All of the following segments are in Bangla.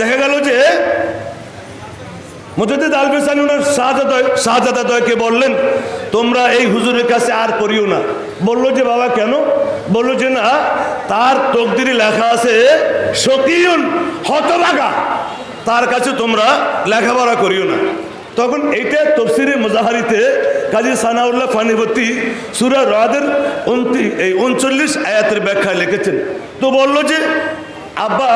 দেখা গেল যে মুজাদ্দিদ আলবেসানি ওনার শাহজাদয় শাহজাদাদয়কে বললেন, তোমরা এই হুজুরের কাছে আর করিও না। বলল যে, বাবা, কেন? বলল যে, না, তার তকদিরে লেখা আছে সকিউন হতবাগা তার কাছে তোমরা লেখাপড়া করিও না। তখন এইটা তফসিরে মুজাহারিতে কাজী সানাউল্লাহ ফানিবতী সুরা রাদের উনতি এই উনচল্লিশ আয়াতের ব্যাখ্যা লিখেছেন। তো বলল যে আব্বা,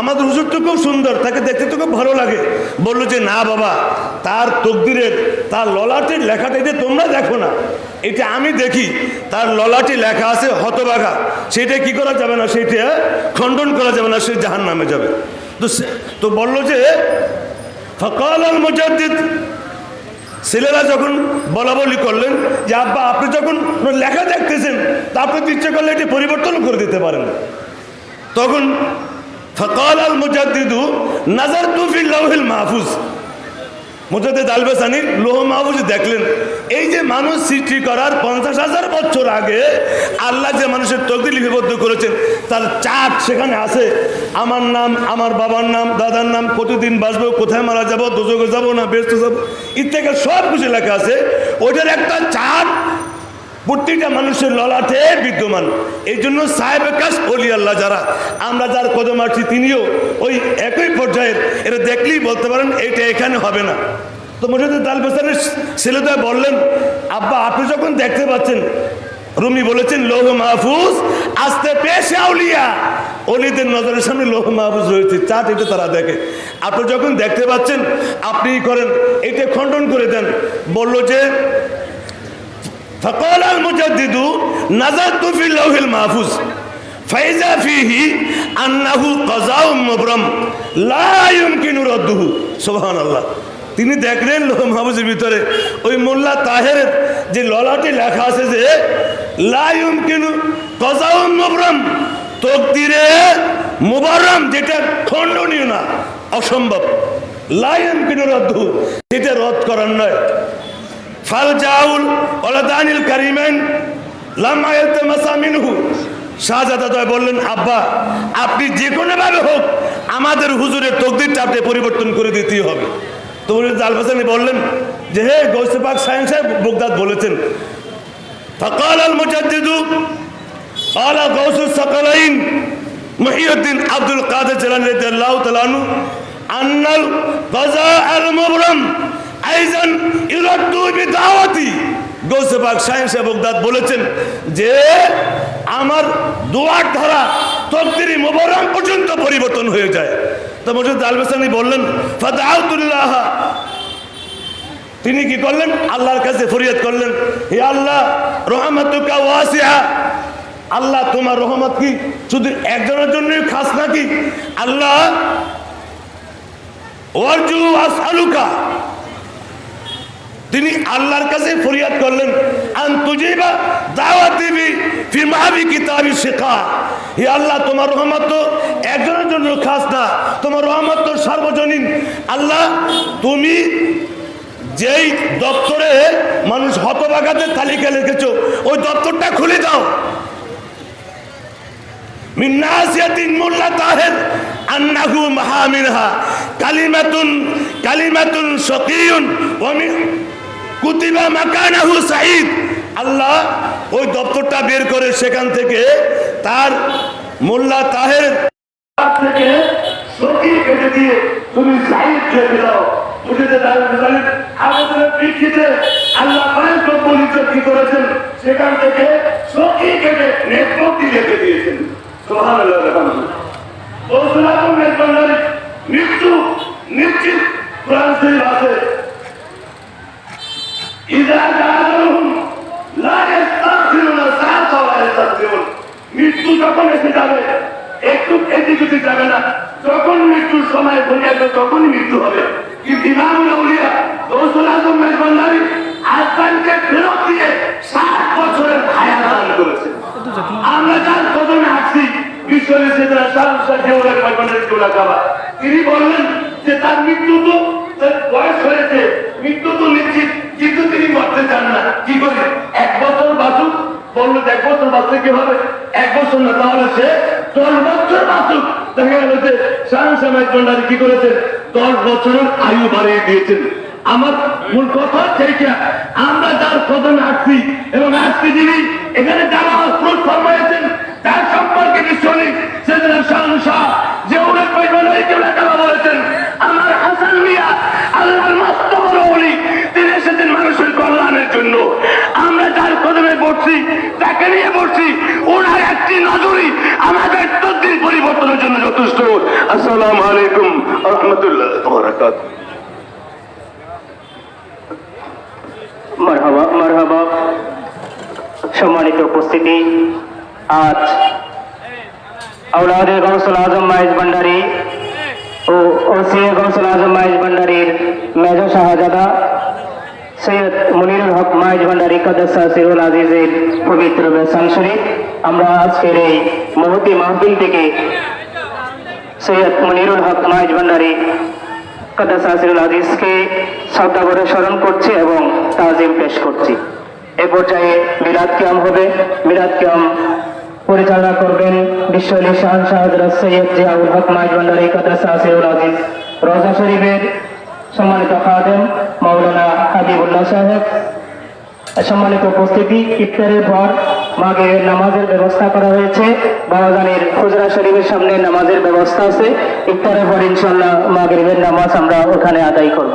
আমাদের হুজুর তো খুব সুন্দর, তাকে দেখতে তো খুব ভালো লাগে। বলল যে, না বাবা, তার তকদিরের, তার ললাটির লেখাটা যে তোমরা দেখো না, এটা আমি দেখি। তার ললাটি লেখা আছে হতবাঘা সেটা কি করা যাবে না, সেটা খণ্ডন করা যাবে না, সে জাহান নামে যাবে। তো তো বলল যে ফকাল আল মুজাদ্দিদ। ছেলেরা যখন বলা বলি করলেন, যে আব্বা, আপনি যখন লেখা দেখতেছেন, তা আপনি ইচ্ছে করলে এটি পরিবর্তন করে দিতে পারেন। তখন ফকাল আল মুজাদ্দিদু নাজার তুফিল লাউহিল মাহফুজ। মুজাদ্দিদ আলবেসানি লোহ মাহফুজ দেখলেন, এই যে মানুষ সৃষ্টি করার পঞ্চাশ হাজার বছর আগে আল্লাহ যে মানুষের তকদির লিপিবদ্ধ করেছেন, তার চাট সেখানে আছে। আমার নাম, আমার বাবার নাম, দাদার নাম কতদিন বাঁচবো কোথায় মারা যাব দুযোগে যাব না, ব্যস্ত যাব ইত্যাদি সব কিছু লেখা আছে। ওইটার একটা চাট প্রত্যেকটা মানুষের ললাটে বিদ্যমান। এই জন্য সাহেব কাজ অলি আল্লাহ যারা, আমরা যার কদম আছি তিনিও ওই একই পর্যায়ের। এটা দেখলেই বলতে পারেন এটা এখানে হবে না। তো মসজিদ দাল বেসানের ছেলেদের বললেন, আব্বা, আপনি যখন দেখতে পাচ্ছেন, রুমি বলেছেন, লৌহ মাহফুজ, আসতে পেশে আউলিয়া। অলিদের নজরের সামনে লৌহ মাহফুজ রয়েছে চাট এটা তারা দেখে। আপনি যখন দেখতে পাচ্ছেন আপনি করেন, এটা খণ্ডন করে দেন। বলল যে فقال المجدد نظرت في اللوح المحفوظ فإذا فيه أنه قضاء مبرم لا يمكن رده سبحان الله তিনি দেখলেন লোহ মাহফুজের ভিতরে ওই মোল্লা তাহের যে ললাটি লেখা আছে যে লায়ুম কিনু কজাউম মুবরম তকদিরে মুবারম যেটা খণ্ডনীয় না অসম্ভব লায়ুম কিনু রদ্দু সেটা রদ করার নয় ফালজাউল ওলাদানিল কারিমেন লাম্মা ইলতামাসা মিনহু। শাহজাদা দয় বললেন, আব্বা, আপনি যে কোনো কোনোভাবে হোক, আমাদের হুজুরের তকদিরটা আপনি পরিবর্তন করে দিতেই হবে। তো আলফাসানি বললেন যে, হে গৌসেপাক সায়েন সাহেব বগদাদ বলেছেন, ফকাল আল মুজাদ্দিদু আলা গৌসুল সকালাইন মহিউদ্দিন আব্দুল কাদের জেলান রাদিয়াল্লাহু তাআলা আনু আন্নাল গজা আল মুবরাম আইজন বি দাওয়াতি। গৌসেবাগ সায়েন্স এবং দাদ বলেছেন যে, আমার দোয়ার ধারা তকদিরি মোবারক পর্যন্ত পরিবর্তন হয়ে যায়। তো মজুদ আলবেসানি বললেন ফাদাউতুল্লাহ তিনি কি করলেন? আল্লাহর কাছে ফরিয়াদ করলেন, হে আল্লাহ, রহমাতুকা ওয়াসিয়া। আল্লাহ, তোমার রহমত কি? শুধু একজনের জন্যই খাস নাকি? আল্লাহ, ওয়ার্জু আসালুকা তিনি আল্লাহর কাছে ফরিয়াদ করলেন, আন্তুজিবা দাওয়াত দিবি ফি মাহাবি কিতাবি শেখা হে আল্লাহ, তোমার রহমত তো একজনের জন্য খাস না, তোমার রহমত তো সার্বজনীন। আল্লাহ, তুমি যেই দপ্তরে মানুষ হতবাগাতে তালিকা লিখেছো, ওই দপ্তরটা খুলে দাও। মিন্নাসিয়াতিন মোল্লা তাহের, আন্নাহু মাহামিনহা কালিমাতুন কালিমাতুন সকিউন ওমিন কুতিবা মাকানাহু সাইদ আল্লাহ ওই দপ্তরটা বের করে সেখান থেকে তার মোল্লা তাহের থেকে সখী কেটে দিয়ে তুমি সাইদ খেয়ে দাও। আল্লাহ অনেক কি করেছেন? সেখান থেকে কেটে রেখে দিয়েছেন। মৃত্যু নিশ্চিত। মৃত্যু যখন এসে যাবে, একটু এদিকে ওদিক যাবে না। যখন মৃত্যুর সময় বলে আসবে তখনই মৃত্যু হবে। কিন্তু ইমামুল আউলিয়া গৌসুল আজম মেজবান্ডারি আজকালকে ফেরত দিয়ে ষাট বছরের হায়াত দান করেছে। আমরা যার কদমে আসছি ঈশ্বরের সেদিনা কেউলা মেজবান্ডারি তিনি বললেন যে তার মৃত্যু তো তার বয়স হয়েছে, মৃত্যু তো নিশ্চিত, কিন্তু তিনি মরতে চান না। কি করে? এক বছর বাঁচুক? বলল এক বছর বাঁচলে কি হবে? এক বছর না, তাহলে সে দশ বছর বাঁচুক। দেখা গেল যে শাহনশাহ মাইজ কি করেছেন? দশ বছরের আয়ু বাড়িয়ে দিয়েছেন। আমার মূল কথা হচ্ছে আমরা যার কদমে আসছি এবং আজকে যিনি এখানে যারা অস্ত্র ফরমাইছেন তার সম্পর্কে নিশ্চয়ই সেদিন শাহ যে উনি আমার হাসান মিয়া সম্মানিত উপস্থিতি আজ আউলাদের আজম মাইজ ভান্ডারী ও ওসিএ গৌসুল আজম মাইজ ভান্ডারীর মেজ শাহজাদা সৈয়দ মনিরুল হক মাইজ ভান্ডারী কাদাসা সিরুল আজিজের পবিত্র বেসান শরীফ। আমরা আজকের এই মহতি মাহফিল থেকে সৈয়দ মনিরুল হক মাইজ ভান্ডারী কাদাস আসিরুল আজিজকে শ্রদ্ধা স্মরণ করছি এবং তাজিম পেশ করছি। এ পর্যায়ে মিলাদ কিয়াম হবে। মিলাদ কিয়াম পরিচালনা করবেন সৈয়দ জিয়াউল হক রোজা শরীফের সম্মানিত খাদেম মাওলানা হাবিবুল্লাহ সাহেব। সম্মানিত উপস্থিতি, ইফতারের পর মাগের নামাজের ব্যবস্থা করা হয়েছে। বাবাজানের খুজরা শরীফের সামনে নামাজের ব্যবস্থা আছে। ইফতারের পর ইনশাল্লাহ মাগরিবের নামাজ আমরা ওখানে আদায় করব।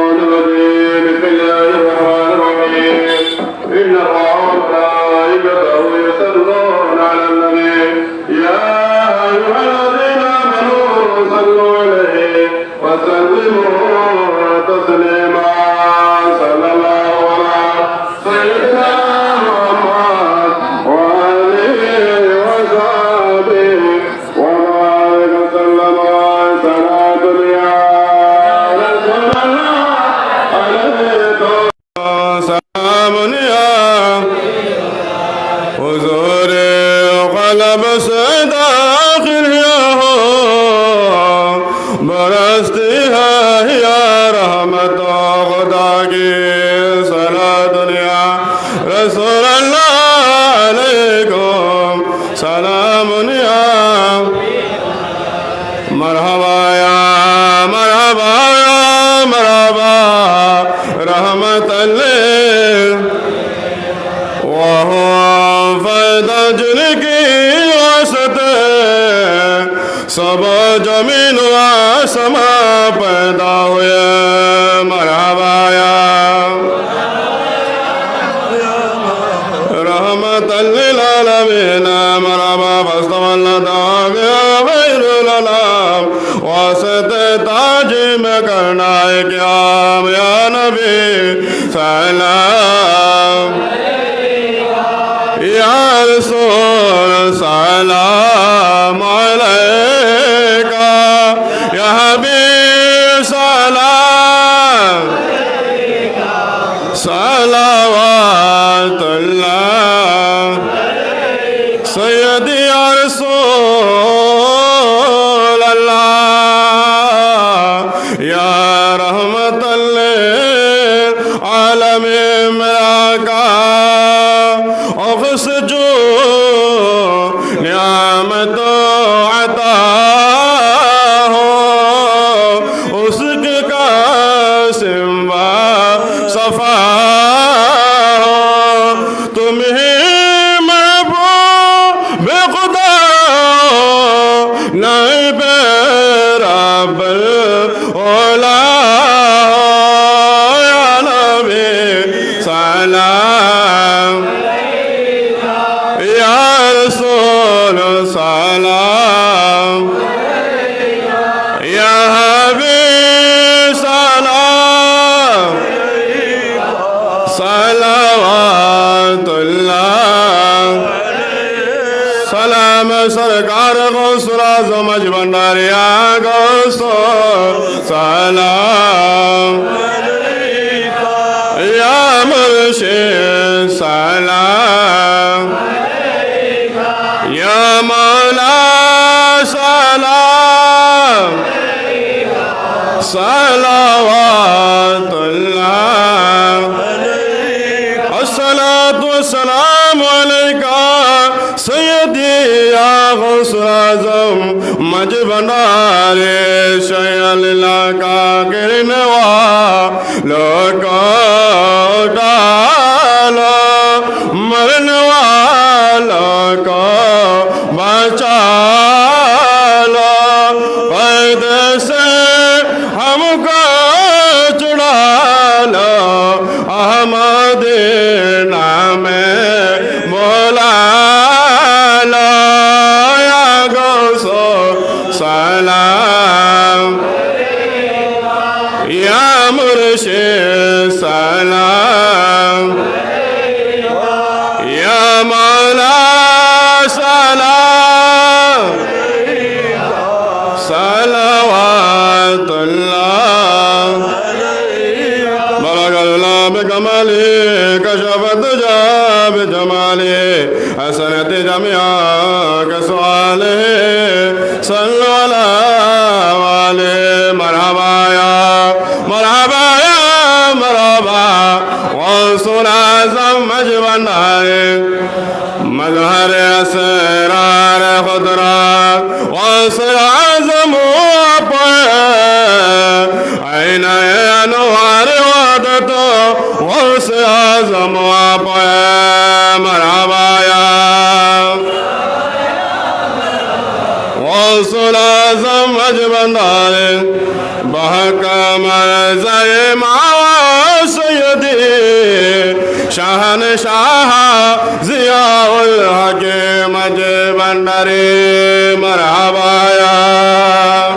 Moses সৈয়দ আর সো صلوات الله الصلاة والسلام عليك سيدي يا غوث العظم مجبنا لشيء الله بكماله كشف الدجى بجماله حسنت جميعا كسؤاله غوث العظم مجبندار بحکم زی ماوا سیدی شاہن شاہ ضیاء الحق مجبنداری مرحبا یا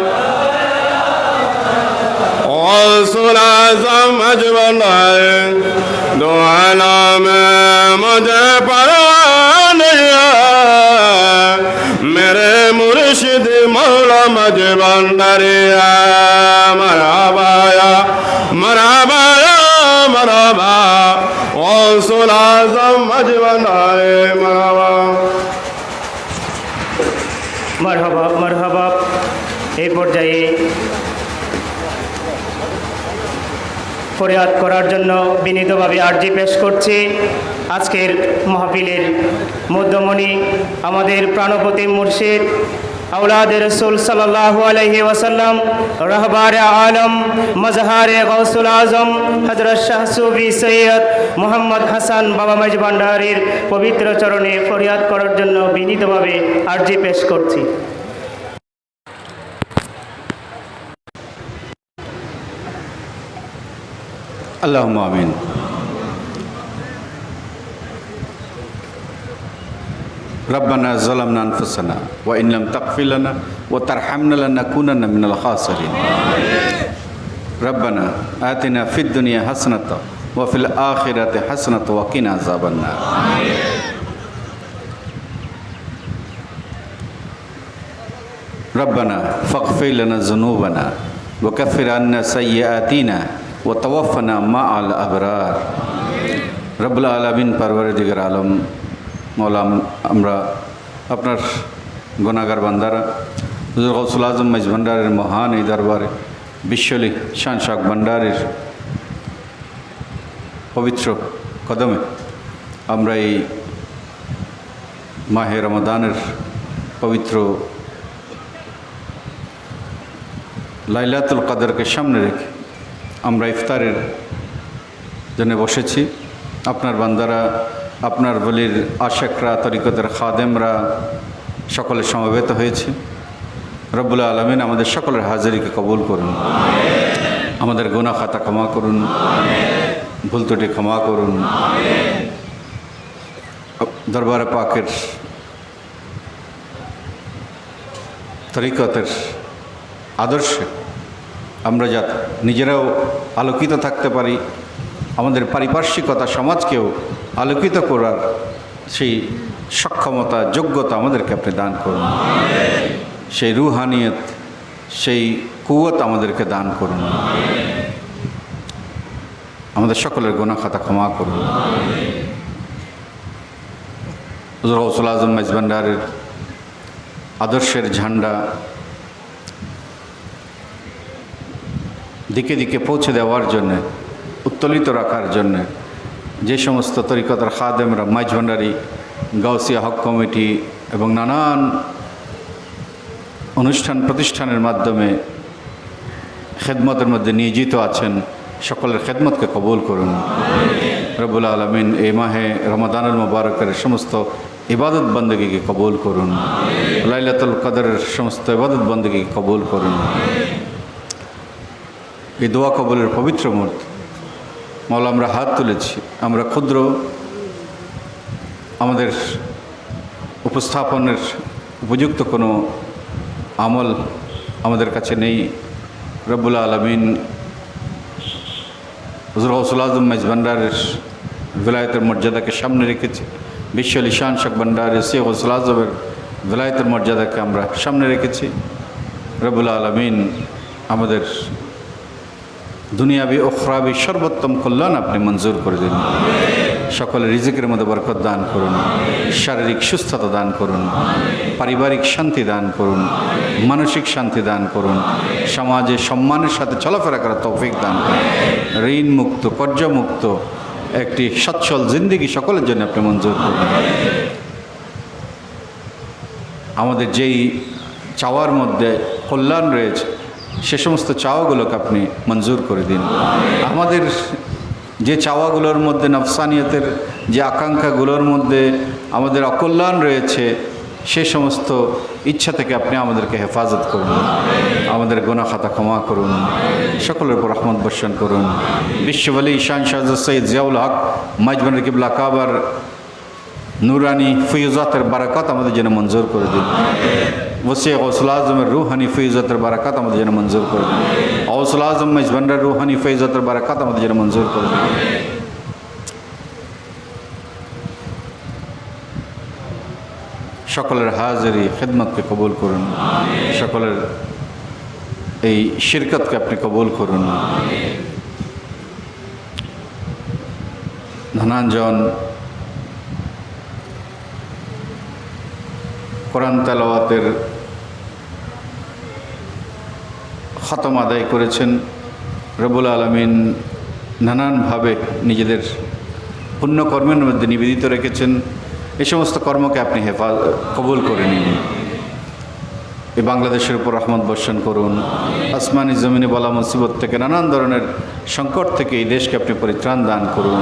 غوث العظم مجبندار دعا نام مجھے پروا মরাবায়া মরাবায়া মরাবা ও মরাবা। মরহবা মরহবা। এই পর্যায়ে ফরিয়াদ করার জন্য বিনীতভাবে আর্জি পেশ করছি। আজকের মাহফিলের মধ্যমণি আমাদের প্রাণপতি মুর্শিদ আউলাদ রসুল সাল্লাহ আলহি ওয়াসাল্লাম রহবার আলম মজহারে গৌসুল আজম হজরত শাহ সুফি সৈয়দ মোহাম্মদ হাসান বাবা মাইজ ভান্ডারীর পবিত্র চরণে ফরিয়াদ করার জন্য বিনীতভাবে আর্জি পেশ করছি اللهم آمين ربنا ظلمنا أنفسنا وإن لم تغفر لنا وترحمنا لنكونن من الخاسرين. ربنا آتنا في الدنيا حسنة وفي الآخرة حسنة وقنا عذاب النار. ربنا فاغفر لنا ذنوبنا وكفر عنا سيئاتنا وتوفنا مع الأبرار. رب العالمين پروردگار عالم মৌলাম আমরা আপনার গুণাগার বান্দারা, হুজুর গৌসুল আজম মাইজ ভান্ডারের মহান এই দরবারে, বিশ্বলি শান শাক ভান্ডারের পবিত্র কদমে আমরা এই মাহে রমাদানের পবিত্র লাইলাতুল কাদরকে সামনে রেখে আমরা ইফতারের জন্য বসেছি। আপনার বান্দারা আপনার বলির আশেকরা, তরিকতের খাদেমরা সকলে সমবেত হয়েছে। রব্বুল আলমিন আমাদের সকলের হাজিরিকে কবুল করুন। আমাদের গুনা খাতা ক্ষমা করুন। ভুল ক্ষমা করুন। দরবারে পাকের তরিকতের আদর্শে আমরা যাতে নিজেরাও আলোকিত থাকতে পারি। আমাদের পারিপার্শ্বিকতা সমাজকেও আলোকিত করার সেই সক্ষমতা, যোগ্যতা আমাদেরকে আপনি দান করুন। সেই রুহানিয়ত, সেই কুয়ত আমাদেরকে দান করুন। আমাদের সকলের গোনা খাতা ক্ষমা করুন। হুজুর আজম মেজবান্ডারের আদর্শের ঝান্ডা দিকে দিকে পৌঁছে দেওয়ার জন্যে উত্তোলিত রাখার জন্যে যে সমস্ত তরিকতার খাদেমরা মাইজ ভান্ডারি গাউসিয়া হক কমিটি এবং নানান অনুষ্ঠান প্রতিষ্ঠানের মাধ্যমে খেদমতের মধ্যে নিয়োজিত আছেন, সকলের খেদমতকে কবুল করুন। রবুল আলমিন এই মাহে রমাদানুল মুবারকের সমস্ত ইবাদত বন্দগীকে কবুল করুন। লাইলাতুল কদরের সমস্ত ইবাদত বন্দগীকে কবুল করুন। এই দোয়া কবলের পবিত্র মুহূর্ত। মৌলা আমরা হাত তুলেছি। আমরা ক্ষুদ্র আমাদের উপস্থাপনের উপযুক্ত কোনো আমল আমাদের কাছে নেই। রব্বুল আলমিন হজর হসুল আজম মেজ ভান্ডারের ভিলায়তের মর্যাদাকে সামনে রেখেছি। বিশ্ব লিশান শেখ ভান্ডারের শেখ হসুল আজমের মর্যাদাকে আমরা সামনে রেখেছি। রব্বুল আলমিন আমাদের দুনিয়াবি ওখরাবি সর্বোত্তম কল্যাণ আপনি মঞ্জুর করে দিন। সকলের রিজিকের মধ্যে বরকত দান করুন, শারীরিক সুস্থতা দান করুন, পারিবারিক শান্তি দান করুন, মানসিক শান্তি দান করুন, সমাজে সম্মানের সাথে চলাফেরা করার তৌফিক দান করুন। ঋণ মুক্ত কর্জমুক্ত একটি সচ্ছল জিন্দিগি সকলের জন্য আপনি মঞ্জুর করুন। আমাদের যেই চাওয়ার মধ্যে কল্যাণ রয়েছে সে সমস্ত চাওয়াগুলোকে আপনি মঞ্জুর করে দিন। আমাদের যে চাওয়াগুলোর মধ্যে, নফসানিয়তের যে আকাঙ্ক্ষাগুলোর মধ্যে আমাদের অকল্যাণ রয়েছে, সে সমস্ত ইচ্ছা থেকে আপনি আমাদেরকে হেফাজত করুন। আমাদের গোনা খাতা ক্ষমা করুন। সকলের উপর রহমত বর্ষণ করুন। বিশ্ববলী ঈশান শাহ সৈয়দ জিয়াউল হক মাইজবান কিবলা কাবার নুরানি ফৈজাতের বারাকাত আমাদের জন্য মঞ্জুর করে দিন। ওসি গৌসুল আজমের রুহানি ফৈজাতের বারাকাত আমাদের জন্য মঞ্জুর করে দিন গৌসুল আজম মেজবান্ডার রুহানি ফৈজাতের বারাকাত আমাদের জন্য মঞ্জুর করে সকলের হাজারি খেদমতকে কবুল করুন সকলের এই শিরকতকে আপনি কবুল করুন ধনাঞ্জন কোরআন তেলাওয়াতের খতম আদায় করেছেন রবুল আলমিন, নানানভাবে নিজেদের পুণ্যকর্মের মধ্যে নিবেদিত রেখেছেন। এই সমস্ত কর্মকে আপনি হেফা কবুল করে নিন। এই বাংলাদেশের উপর রহমত বর্ষণ করুন। আসমানি জমিনে বলা মুসিবত থেকে নানান ধরনের সংকট থেকে এই দেশকে আপনি পরিত্রাণ দান করুন।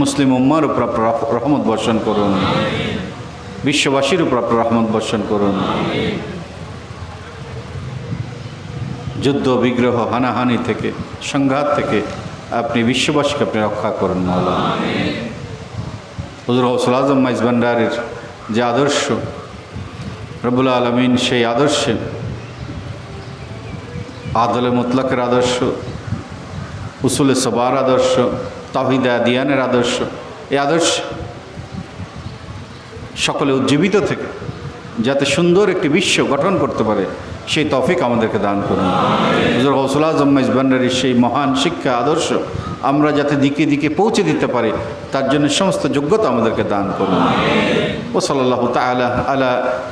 মুসলিম উম্মার উপর আপনার রহমত বর্ষণ করুন। বিশ্ববাসীর উপর আপনার রহমত বর্ষণ করুন। যুদ্ধ, বিগ্রহ, হানাহানি থেকে, সংঘাত থেকে আপনি বিশ্ববাসীকে আপনি রক্ষা করুন মাওলা হজর হসুল আজম মাইজ ভান্ডারের যে আদর্শ রবুল আলমিন সেই আদর্শে, আদলে মুতলাকের আদর্শ, উসুলে সবার আদর্শ তাহিদা দিয়ানের আদর্শ, এই আদর্শ সকলে উজ্জীবিত থেকে যাতে সুন্দর একটি বিশ্ব গঠন করতে পারে। সেই তফিক আমাদেরকে দান করুন। হুজুর গৌসুল আজম ভান্ডারির সেই মহান শিক্ষা আদর্শ আমরা যাতে দিকে দিকে পৌঁছে দিতে পারি তার জন্য সমস্ত যোগ্যতা আমাদেরকে দান করুন ও সাল্লাহ তালা আলা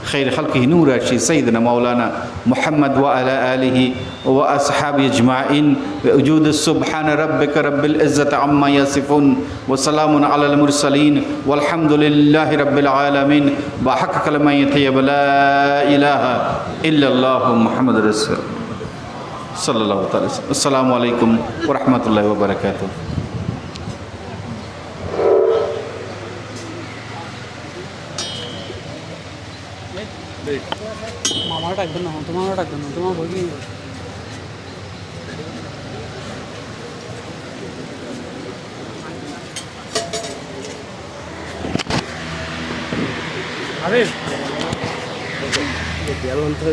খৈর খালকি নূর আশি সঈদনা মৌলানা মোহাম্মদ ওয়া আলা আলিহি ও আসহাবি আজমাইন وجود سبحان ربك رب العزة عما يصفون وسلام على المرسلين والحمد لله رب العالمين بحق كلمة طيب لا إله إلا الله محمد رسول সাল্লাহ আসসালামু আলাইকুম রহমতুল্লাহ বারকাত মামারা ডাকবেন না তোমারও ডাকবেন না তোমার ভোগী আরে। দেয়াল অন্তরে